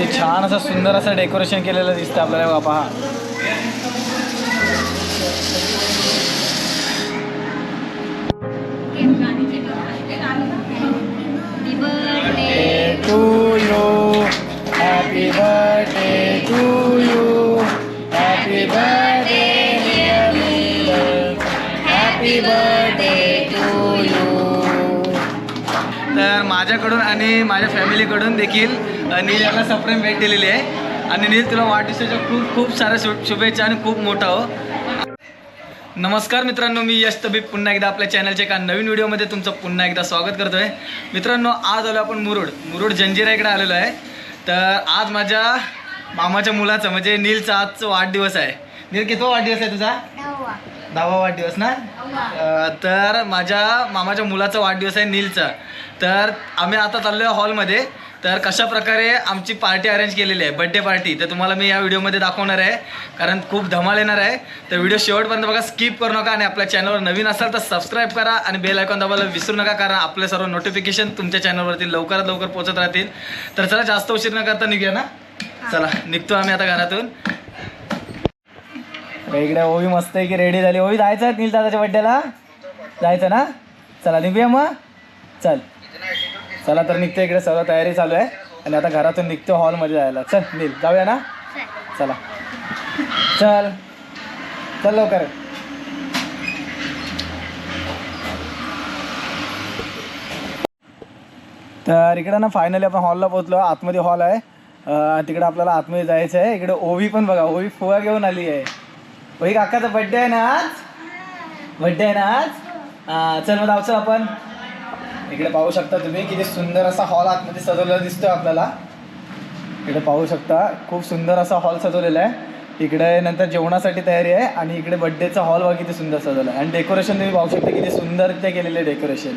ते छान असं सुंदर असं डेकोरेशन केलेलं दिसतं आपल्याला बापा हा. तर माझ्याकडून आणि माझ्या फॅमिलीकडून देखील नील याला सप्रेम भेट दिलेली आहे. आणि नील तुला वाढदिवसाच्या खूप खूप साऱ्या शु शुभेच्छा आणि खूप मोठा हो. नमस्कार मित्रांनो मी यश तबीब. पुन्हा एकदा आपल्या चॅनलच्या एका नवीन व्हिडिओमध्ये तुमचं पुन्हा एकदा स्वागत करतोय. मित्रांनो आज आलो आपण मुरुड. मुरुड जंजिरा इकडे आलेलो आहे. तर आज माझ्या मामाच्या मुलाचं म्हणजे नीलचा आजचा वाढदिवस आहे. नील कितवा वाढदिवस आहे तुझा? दहावा. वाढदिवस ना? तर माझ्या मामाच्या मुलाचा वाढदिवस आहे नीलचा. तर आम्ही आता चाललो आहे हॉलमध्ये. तर कशा प्रकारे आमची पार्टी अरेंज केलेली आहे? बड्डे पार्टी तर तुम्हाला मी या व्हिडिओमध्ये दाखवणार आहे. कारण खूप धमाल येणार आहे. तर व्हिडिओ शेवटपर्यंत बघा स्किप करू नका आणि आपल्या चॅनलवर नवीन असाल तर सबस्क्राईब करा आणि बेल आयकॉन दाबायला विसरू नका कारण आपले सर्व नोटिफिकेशन तुमच्या चॅनलवरती लवकरात लवकर पोहोचत राहतील. तर चला जास्त उशीर न करता निघूया ना? चला निघतो आम्ही आता घरातून. इकडे ओवी मस्त आहे की रेडी झाली. ओवी जायचं आहे नील दादाच्या बड्डेला जायचं ना? चला निघूया मग. चल. चला तर निघतो इकडे सर्व तयारी चालू आहे. आणि आता घरातून निघतो हॉलमध्ये जायला. चल नील जाऊया ना? चला. चल. चल लवकर. तर इकडे ना फायनली आपण हॉलला पोहोचलो. आतमध्ये हॉल आहे. तिकडे आपल्याला आतमध्ये जायचं आहे. इकडे ओवी पण बघा. ओवी फुगा घेऊन आली आहे. ओवी काकाचा बड्डे आहे ना आज? बड्डे आहे ना आज? हा, चल मग जाऊ चल आपण. इकडे पाहू शकता तुम्ही किती सुंदर असा हॉल आतमध्ये सजवलेला दिसतोय आपल्याला. इकडे पाहू शकता खूप सुंदर असा हॉल सजवलेला आहे. इकडे नंतर जेवणासाठी तयारी आहे आणि इकडे बड्डेचा हॉल बघा किती सुंदर सजवला आहे. आणि डेकोरेशन तुम्ही पाहू शकता किती सुंदररित्या केलेलं आहे डेकोरेशन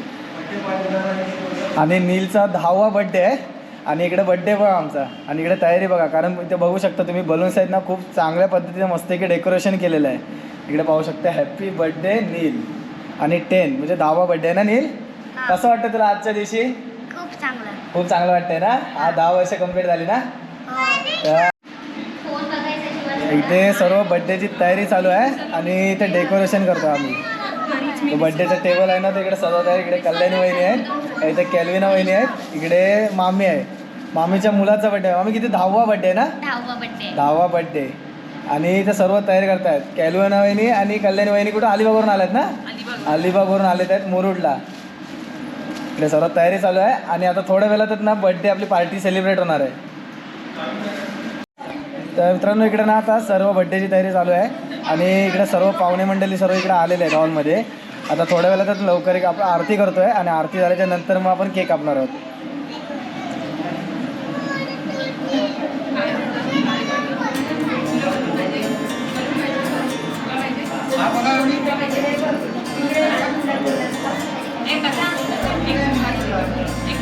आणि नीलचा दहावा बड्डे आहे. आणि इकडे बड्डे बघा आमचा. आणि इकडे तयारी बघा कारण इथे बघू शकता तुम्ही बलून्स आहेत ना खूप चांगल्या पद्धतीने मस्त डेकोरेशन केलेलं आहे. इकडे पाहू शकता हॅपी बड्डे नील. आणि टेन म्हणजे दहावा बड्डे आहे ना नील? कसं वाटतं तुला आजच्या दिवशी? खूप चांगलं. खूप चांगलं वाटतंय ना? हा दहा वर्ष कंप्लीट झाली ना? तर फोन बघायचा इथे सर्व बड्डेची तयारी चालू आहे आणि इथे डेकोरेशन करतो आम्ही. बड्डेचा टेबल आहे ना तो इकडे सजवत आहे इकडे कल्याणी वहिनी आहे इथे कॅल्विना वहिनी आहेत इकडे मामी आहे. मामीच्या मुलाचा बड्डे आहे. मामी किती दहावा बड्डे आहे ना? दहावा बड्डे दहावा बड्डे आणि इथे सर्व तयारी करतायत. कॅल्विना वहिनी आणि कल्याणी वहिनी कुठं? अलिबागवरून आल्यात ना? अलिबागवरून आलेत आहेत मुरुडला. इकडे सर्व तयारी चालू आहे आणि आता थोड्या वेळातच ना बड्डे आपली पार्टी सेलिब्रेट होणार आहे. तर मित्रांनो इकडे ना आता सर्व बड्डेची तयारी चालू आहे आणि इकडे सर्व पाहुणे मंडळी सर्व इकडे आलेले आहेत हॉलमध्ये आता थोड्या वेळातच लवकर एक आपण आरती करतोय आणि आरती झाल्याच्यानंतर मग आपण केक कापणार आहोत. हे Yeah.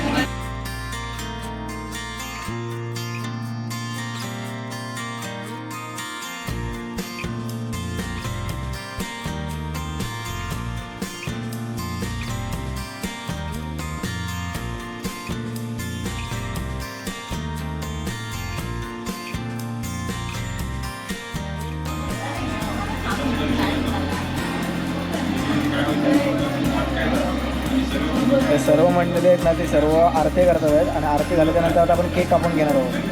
सर्व मंडळी आहेत ना ते सर्व आरती करतात आहेत आणि आरती झाल्याच्यानंतर आता आपण केक कापून घेणार आहोत.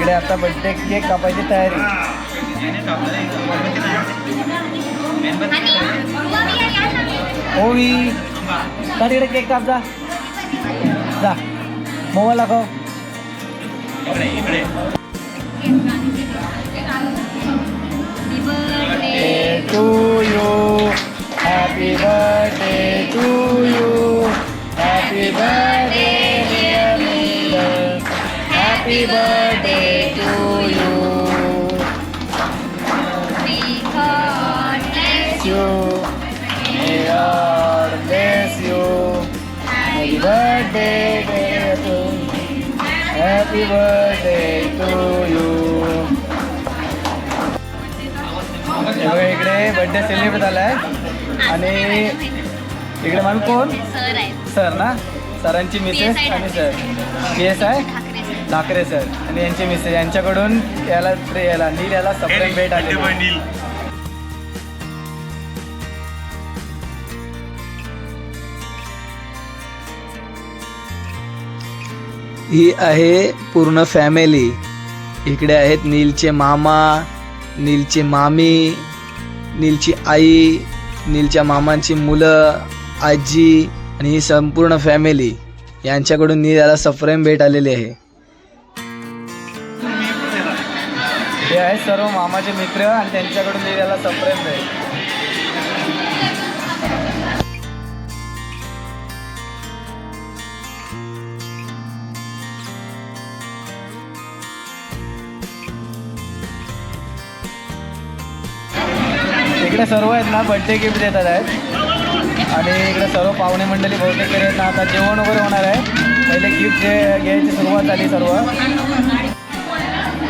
इकडे आता बड्डे केक कापायची तयारी. ओवी का तिकडे केक काप जा. जा. मोबाईल दाखव. Happy happy to you. To happy birthday to you इकडे बर्थडे सेलिब्रेट झाला आहे आणि इकडे मॅम कोण? सर आहेत. सर ना? सरांची मिसेस PSI आणि sir. P S I Thackeray sir. आणि यांची मिसेस. यांच्याकडून याला प्रे- याला नील याला सप्रेम भेट आली ही आहे पूर्ण फॅमिली इकडे आहेत नीलचे मामा नीलचे मामी नीलची आई नीलच्या मामांची मुलं आजी आणि ही संपूर्ण फॅमिली यांच्याकडून नील याला सप्रेम भेट आलेली आहे. हे आहेत सर्व मामाचे मित्र आणि त्यांच्याकडून नील याला सप्रेम भेट. इकडे सर्व आहेत ना बड्डे गिफ्ट देतात आहेत. आणि इकडे सर्व पाहुणे मंडळी बहुतेक आहेत ना आता जेवण वगैरे होणार आहे. पहिले गिफ्ट घ्यायची सुरुवात झाली सर्व.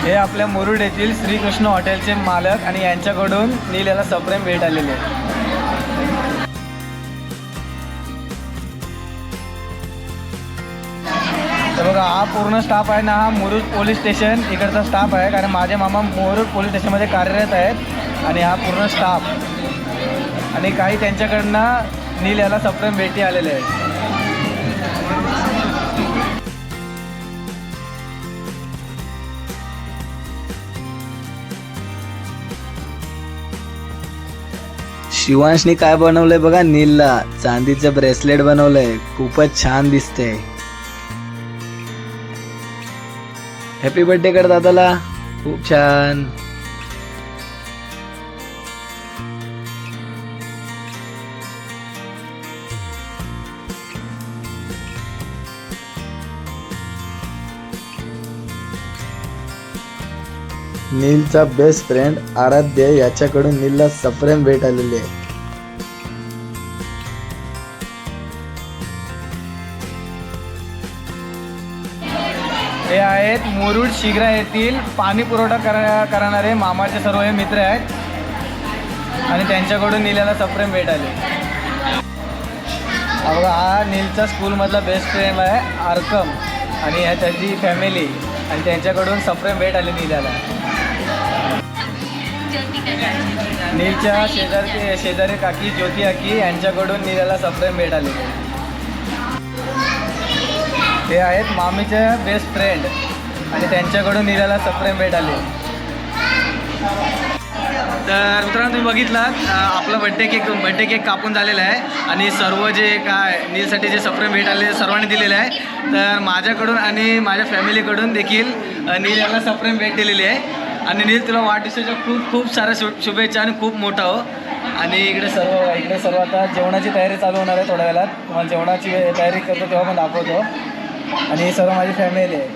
हे आपल्या मुरुड येथील श्रीकृष्ण हॉटेलचे मालक आणि यांच्याकडून नील याला सप्रेम भेट आलेली आहे. तर बघा हा पूर्ण स्टाफ आहे ना हा मुरुड पोलीस स्टेशन इकडचा स्टाफ आहे. कारण माझे मामा मुरुड पोलीस स्टेशनमध्ये कार्यरत आहेत. आणि हा पूर्ण स्टाफ आणि काही त्यांच्याकडनं नील याला सप्रेम भेटी आलेले आहेत. शिवांशनी काय बनवलंय बघा? नीलला. चांदीचं ब्रेसलेट बनवलंय. खूपच छान दिसते हॅपी बर्थडे कर दादाला. खूप छान. नीलचा बेस्ट फ्रेंड आराध्य याच्याकडून नीलला सप्रेम भेट आलेली आहे. हे आहेत मुरुड शिग्रा येथील पाणी पुरवठा करा करणारे मामाचे सर्व हे मित्र आहेत. आणि त्यांच्याकडून नीलाला सप्रेम भेट आली. अगं बघा हा नीलचा स्कूलमधला बेस्ट फ्रेंड आहे आरकम. आणि ह्या त्याची फॅमिली आणि त्यांच्याकडून सप्रेम भेट आली नीलाला. नीलच्या शेजारी शेजारी काकी ज्योती आकी यांच्याकडून नीलाला सप्रेम भेटाले ते आहेत मामीचे बेस्ट फ्रेंड आणि त्यांच्याकडून नीलाला सप्रेम भेटाले तर मित्रांनो तुम्ही बघितलात आपला बड्डे केक बड्डे केक कापून झालेला आहे आणि सर्व जे काय नीलसाठी जे सप्रेम भेट आले सर्वांनी दिलेले आहे. तर माझ्याकडून आणि माझ्या फॅमिलीकडून देखील नील याला सप्रेम भेट दिलेली आहे. आणि नील तुला वाढदिवसाच्या खूप खूप साऱ्या शु शुभेच्छा आणि खूप मोठा हो. आणि इकडे सर्व इकडे सर्व आता जेवणाची तयारी चालू होणार आहे थोड्या वेळात. तुम्हाला जेवणाची तयारी करतो तेव्हा पण दाखवतो. आणि ही सर्व माझी फॅमिली आहे.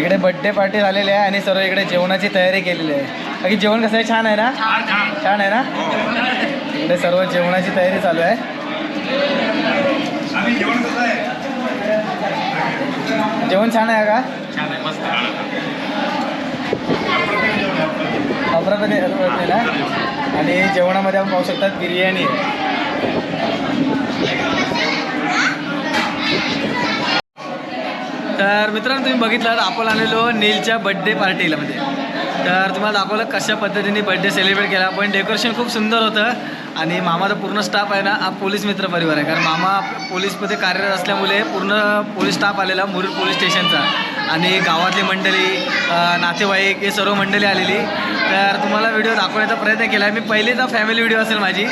इकडे बड्डे पार्टी झालेली आहे आणि सर्व इकडे जेवणाची तयारी केलेली आहे. बाकी जेवण कसं आहे? छान आहे ना? छान आहे ना? इकडे सर्व जेवणाची तयारी चालू आहे? जेवण छान आहे का? अप्रपती ना? आणि जेवणामध्ये आपण पाहू शकतात बिर्याणी आहे. तर मित्रांनो तुम्ही बघितलात आपण आलेलो नीलच्या बड्डे पार्टीला मध्ये तर तुम्हाला दाखवलं कशा पद्धतीने बड्डे सेलिब्रेट केला. पण डेकोरेशन खूप सुंदर होतं. आणि मामाचा पूर्ण स्टाफ आहे ना हा पोलीस मित्र परिवार आहे. कारण मामा पोलीसमध्ये कार्यरत असल्यामुळे पूर्ण पोलीस स्टाफ आलेला मुरुड पोलीस स्टेशनचा. आणि गावातली मंडळी नातेवाईक हे सर्व मंडळी आलेली. तर तुम्हाला व्हिडिओ दाखवण्याचा प्रयत्न केला. आहे मी पहिलेचा फॅमिली व्हिडिओ असेल माझी.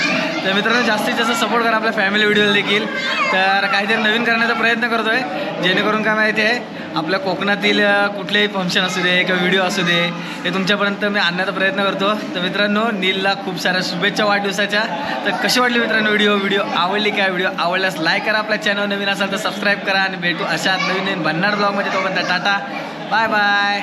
तर मित्रांनो जास्तीत जास्त सपोर्ट करा आपल्या फॅमिली व्हिडिओ देखील. तर काहीतरी नवीन करण्याचा प्रयत्न करतो आहे जेणेकरून काय माहिती आहे आपल्या कोकणातील कुठलेही फंक्शन असू दे किंवा व्हिडिओ असू दे हे तुमच्यापर्यंत मी आणण्याचा प्रयत्न करतो. तर मित्रांनो नीलला खूप साऱ्या शुभेच्छा वाढदिवसाच्या. तर कशी वाटली मित्रांनो व्हिडिओ व्हिडिओ आवडली काय? व्हिडिओ आवडल्यास लाईक करा. आपल्या चॅनल नवीन असाल तर सबस्क्राईब करा आणि भेटू अशा नवीन नवीन भन्नाड ब्लॉगमध्ये तोपर्यंत टाटा. Bye bye